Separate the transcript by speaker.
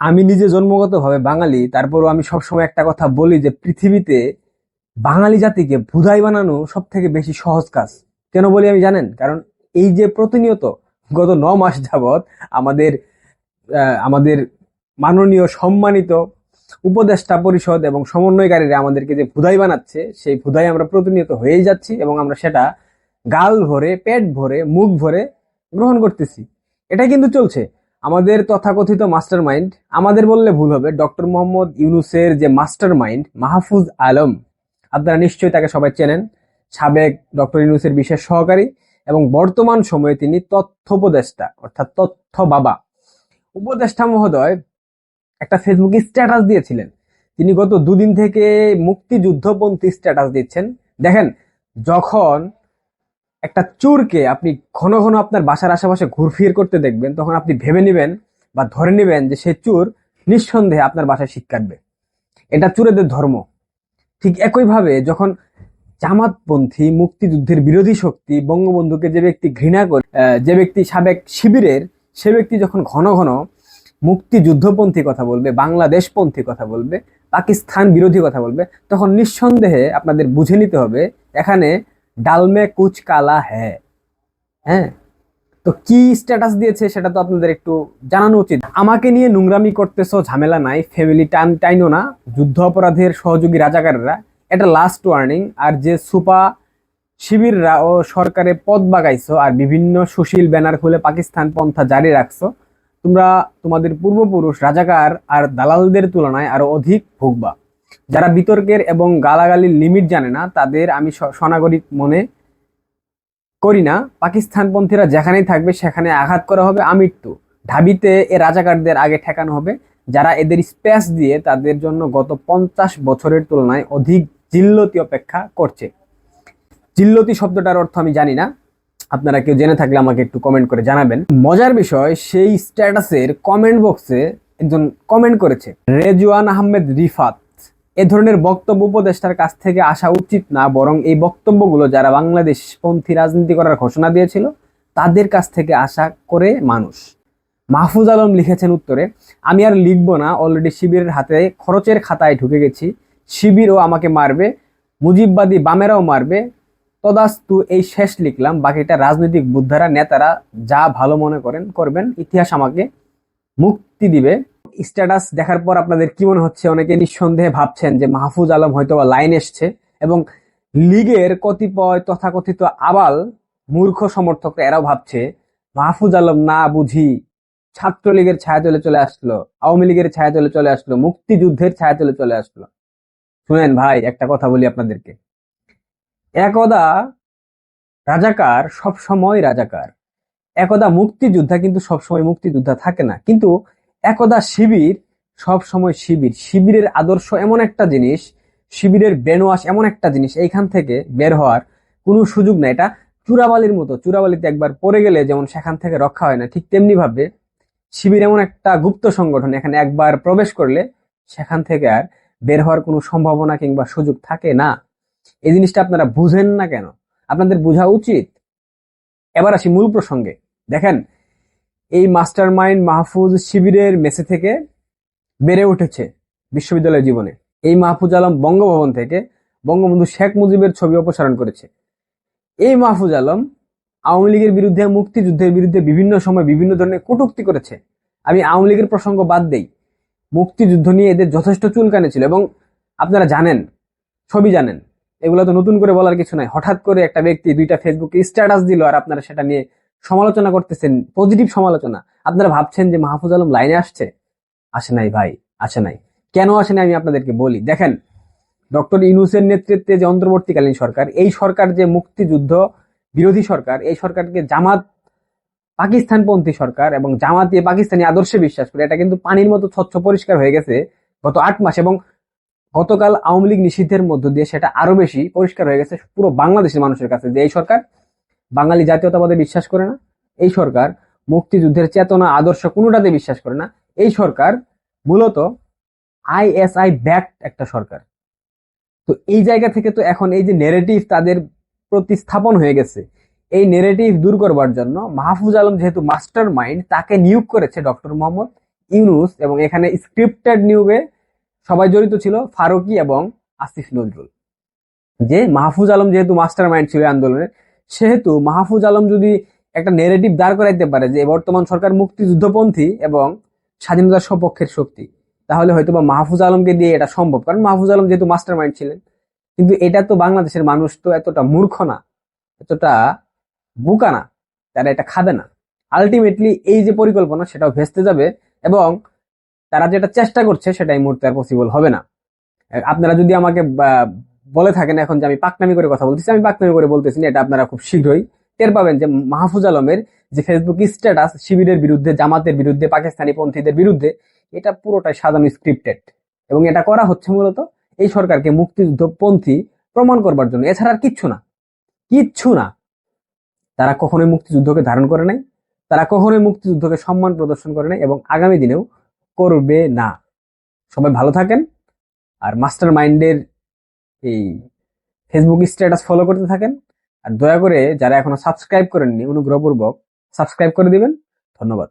Speaker 1: আমি নিজে জন্মগতভাবে বাঙালি, তারপরও আমি সবসময় একটা কথা বলি যে পৃথিবীতে বাঙালি জাতিকে ভুদাই বানানো সব থেকে বেশি সহজ কাজ। কেন বলি আমি জানেন? কারণ এই যে প্রতিনিয়ত গত ন মাস যাবৎ আমাদের আমাদের মাননীয় সম্মানিত উপদেষ্টা পরিষদ এবং সমন্বয়কারীরা আমাদেরকে যে ভুদাই বানাচ্ছে, সেই ভুদাই আমরা প্রতিনিয়ত হয়েই যাচ্ছি এবং আমরা সেটা গাল ভরে, পেট ভরে, মুখ ভরে গ্রহণ করতেছি। এটা কিন্তু চলছে। আমাদের তথাকথিত মাস্টার মাইন্ড আমাদের বললে ভুল হবে, ডক্টর মোহাম্মদ ইউনুসের যে মাস্টার মাইন্ড মাহফুজ আলম, আপনারা নিশ্চয়ই তাকে সবাই চেনেন, সাবেক ডক্টর ইউনুসের বিশেষ সহকারী এবং বর্তমান সময়ে তিনি তথ্য উপদেষ্টা, অর্থাৎ তথ্য বাবা। উপদেষ্টা মহোদয় একটা ফেসবুকে স্ট্যাটাস দিয়েছিলেন। তিনি গত দুদিন থেকে মুক্তিযুদ্ধপন্থী স্ট্যাটাস দিচ্ছেন। দেখেন, যখন একটা চোরকে আপনি ঘন ঘন আপনার বাসার আশেপাশে ঘুরফির করতে দেখবেন, তখন আপনি ভেবে নেবেন বা ধরে নেবেন যে সে চোর নিঃসন্দেহে আপনার বাসায় শীত কাটবে। এটা চোরেদের ধর্ম। ঠিক একইভাবে যখন জামাতপন্থী মুক্তিযুদ্ধের বিরোধী শক্তি বঙ্গবন্ধুকে যে ব্যক্তি ঘৃণা করে যে ব্যক্তি সাবেক শিবিরের, সে ব্যক্তি যখন ঘন ঘন মুক্তিযুদ্ধপন্থী কথা বলবে, বাংলাদেশপন্থী কথা বলবে, পাকিস্তান বিরোধী কথা বলবে, তখন নিঃসন্দেহে আপনাদের বুঝে নিতে হবে, এখানে ডালমে কুচ কালা হ্যাঁ হ্যাঁ? তো কি স্ট্যাটাস দিয়েছে সেটা তো আপনাদের একটু জানানো উচিত। আমাকে নিয়ে নোংরামি করতেছো, ঝামেলা নাই ফ্যামিলি টান টাইনো না। যুদ্ধ অপরাধের সহযোগী রাজাকাররা, এটা লাস্ট ওয়ার্নিং আর যে সুপা শিবিররা ও সরকারে পদ বাগাইছো আর বিভিন্ন সুশীল ব্যানার খুলে পাকিস্তান পন্থা জারি রাখছো, তোমরা তোমাদের পূর্বপুরুষ রাজাকার আর দালালদের তুলনায় আরও অধিক ভুগবা। যারা বিতর্কের এবং গালাগালির লিমিট জানে না, তাদের আমি সনাগরিক মনে করি না। পাকিস্তানপন্থীরা যেখানেই থাকবে, সেখানে আঘাত করা হবে আমৃত্যু। ঢাবিতে এ রাজাকারদের আগে ঠেকানো হবে। যারা এদের স্পেস দিয়ে তাদের জন্য গত পঞ্চাশ বছরের তুলনায় অধিক জিল্লতি অপেক্ষা করছে। জিল্লতি শব্দটার অর্থ আমি জানি না। আপনারা কেউ জেনে থাকলে আমাকে একটু কমেন্ট করে জানাবেন। মজার বিষয়, সেই স্ট্যাটাসের কমেন্ট বক্সে একজন কমেন্ট করেছে। রেজওয়ান আহমেদ রিফাত। এ ধরনের বক্তব্য উপদেষ্টার কাছ থেকে আসা উচিত না, বরং এই বক্তব্যগুলো যারা বাংলাদেশ পন্থী রাজনীতি করার ঘোষণা দিয়েছিল, তাদের কাছ থেকে আশা করে মানুষ। মাহফুজ আলম লিখেছেন উত্তরে, আমি আর লিখব না অলরেডি শিবিরের হাতে খরচের খাতায় ঢুকে গেছি। শিবিরও আমাকে মারবে, মুজিববাদী বামেরাও মারবে। তদাস্তু এই শেষ লিখলাম, বাকিটা রাজনৈতিক বুদ্ধারা, নেতারা যা ভালো মনে করেন, করবেন। ইতিহাস আমাকে মুক্তি দিবে। স্ট্যাটাস দেখার পর আপনাদের কি মনে হচ্ছে? অনেকে নিঃসন্দেহে ভাবছেন যে মাহফুজ আলম হয়তো লাইন এসছে এবং লীগের কতিপয় তথাকথিত আবাল মূর্খ সমর্থকরা এরাও ভাবছে, মাহফুজ আলম না বুঝি ছাত্রলীগের ছায়াতলে চলে আসলো, আওয়ামী লীগের ছায়াতলে চলে আসলো, মুক্তিযুদ্ধের ছায়াতলে চলে আসলো। শুনেন ভাই, একটা কথা বলি আপনাদেরকে। একদা রাজাকার সব সময় রাজাকার। একদা মুক্তিযোদ্ধা কিন্তু সব সময় মুক্তিযোদ্ধা থাকে না। কিন্তু একদা শিবির, সব সময় শিবির। শিবিরের আদর্শ এমন একটা জিনিস, শিবিরের ব্রেনওয়াশ এমন একটা জিনিস, এইখান থেকে বের হওয়ার কোনো সুযোগ নাই। এটা চূড়াবালির মতো, চূড়াবালিতে একবার পড়ে গেলে যেমন সেখান থেকে রক্ষা হয় না, ঠিক তেমনি ভাবে শিবির এমন একটা গুপ্ত সংগঠন, এখানে একবার প্রবেশ করলে সেখান থেকে আর বের হওয়ার কোনো সম্ভাবনা কিংবা সুযোগ থাকে না। এই জিনিসটা আপনারা বুঝেন না কেন? আপনাদের বোঝা উচিত? এবার আসি মূল প্রসঙ্গে। দেখেন এই মাস্টার মাইন্ড মাহফুজ শিবিরের মেসে থেকে বেড়ে উঠেছে বিশ্ববিদ্যালয় জীবনে। এই মাহফুজ আলম বঙ্গভবন থেকে বঙ্গবন্ধু শেখ মুজিবের ছবি অপসারণ করেছে। এই মাহফুজ আলম আওয়ামী লীগের বিরুদ্ধে, মুক্তিযুদ্ধের বিরুদ্ধে বিভিন্ন সময় বিভিন্ন ধরনের কটূক্তি করেছে। আমি আওয়ামী লীগের প্রসঙ্গ বাদ দেই। মুক্তিযুদ্ধ নিয়ে এদের যথেষ্ট চুলকানি ছিল এবং আপনারা জানেন ছবি জানেন। এগুলো তো নতুন করে বলার কিছু নাই। হঠাৎ করে একটা ব্যক্তি দুইটা ফেসবুকে স্ট্যাটাস দিল আর আপনারা সেটা নিয়ে সমালোচনা করতেছেন পজিটিভ সমালোচনা। আপনারা ভাবছেন যে মাহফুজ আলম লাইনে আসছে? আসে নাই ভাই, আসে নাই। কেন আসে নাই আমি আপনাদেরকে বলি। দেখেন, ডক্টর ইউনুসের নেতৃত্বে যে অন্তর্বর্তীকালীন সরকার, এই সরকার যে মুক্তিযুদ্ধ বিরোধী সরকার, এই সরকারকে জামাত, পাকিস্তানপন্থী সরকার এবং জামাতি পাকিস্তানি আদর্শে বিশ্বাস করে, এটা কিন্তু পানির মতো স্বচ্ছ পরিষ্কার হয়ে গেছে গত আট মাস এবং গতকাল আওয়ামী লীগ নিষিদ্ধের মধ্য দিয়ে সেটা আরও বেশি পরিষ্কার হয়ে গেছে পুরো বাংলাদেশের মানুষের কাছে যে এই সরকার বাঙালি জাতীয়তাবাদে বিশ্বাস করে না, এই সরকার মুক্তিযুদ্ধের চেতনা, আদর্শ কোনোটাতে বিশ্বাস করে না, এই সরকার মূলত আইএসআই ব্যাক একটা সরকার। তো এই জায়গা থেকে তো এখন এই যে নেরেটিভ তাদের প্রতিস্থাপন হয়ে গেছে, এই নেরেটিভ দূর করবার জন্য মাহফুজ আলম যেহেতু মাস্টার মাইন্ড তাকে নিয়োগ করেছে ডক্টর মোহাম্মদ ইউনুস এবং এখানে স্ক্রিপ্টেড নিয়োগে সবাই জড়িত ছিল ফারুকি এবং আসিফ নজরুল। যে মাহফুজ আলম যেহেতু মাস্টার মাইন্ড ছিল আন্দোলনের সেহেতু মাহফুজ আলম যদি একটা নেগেটিভ দাঁড় করাইতে পারে যে বর্তমান সরকার মুক্তিযুদ্ধপন্থী এবং স্বাধীনতার সপক্ষের শক্তি, তাহলে হয়তো বা মাহফুজ আলমকে দিয়ে এটা সম্ভব। কারণ মাহফুজ আলম যেহেতু মাস্টার মাইন্ড ছিলেন, কিন্তু এটা তো বাংলাদেশের মানুষ তো এতটা মূর্খ না, এতটা বোকা না, তারা এটা খাবে না। আলটিমেটলি এই যে পরিকল্পনা সেটাও ভেস্তে যাবে এবং তারা যেটা চেষ্টা করছে সেটা এই মুহূর্তে আর পসিবল হবে না। আপনারা যদি আমাকে বলে থাকেন এখন যে আমি পাকনামি করে কথা বলতেছি, আমি পাকনামি করে বলতেছি না, এটা আপনারা খুব শীঘ্রই টের পাবেন যে মাহফুজ আলমের যে ফেসবুক স্ট্যাটাস শিবিরের বিরুদ্ধে, জামাতের বিরুদ্ধে, পাকিস্তানি পন্থীদের বিরুদ্ধে, এটা পুরোটাই সাজানো স্ক্রিপ্টেড এবং এটা করা হচ্ছে মূলত এই সরকারকে মুক্তিযুদ্ধপন্থী প্রমাণ করবার জন্য। এছাড়া আর কিচ্ছু না। কিচ্ছু না। তারা কখনোই মুক্তিযুদ্ধকে ধারণ করে নাই। তারা কখনোই মুক্তিযুদ্ধকে সম্মান প্রদর্শন করে নাই এবং আগামী দিনেও করবে না। সবাই ভালো থাকেন। আর মাস্টার মাইন্ডের এই ফেসবুক স্ট্যাটাস ফলো করতে থাকেন। আর দয়া করে যারা এখনও সাবস্ক্রাইব করেননি, অনুগ্রহপূর্বক সাবস্ক্রাইব করে দিবেন। ধন্যবাদ।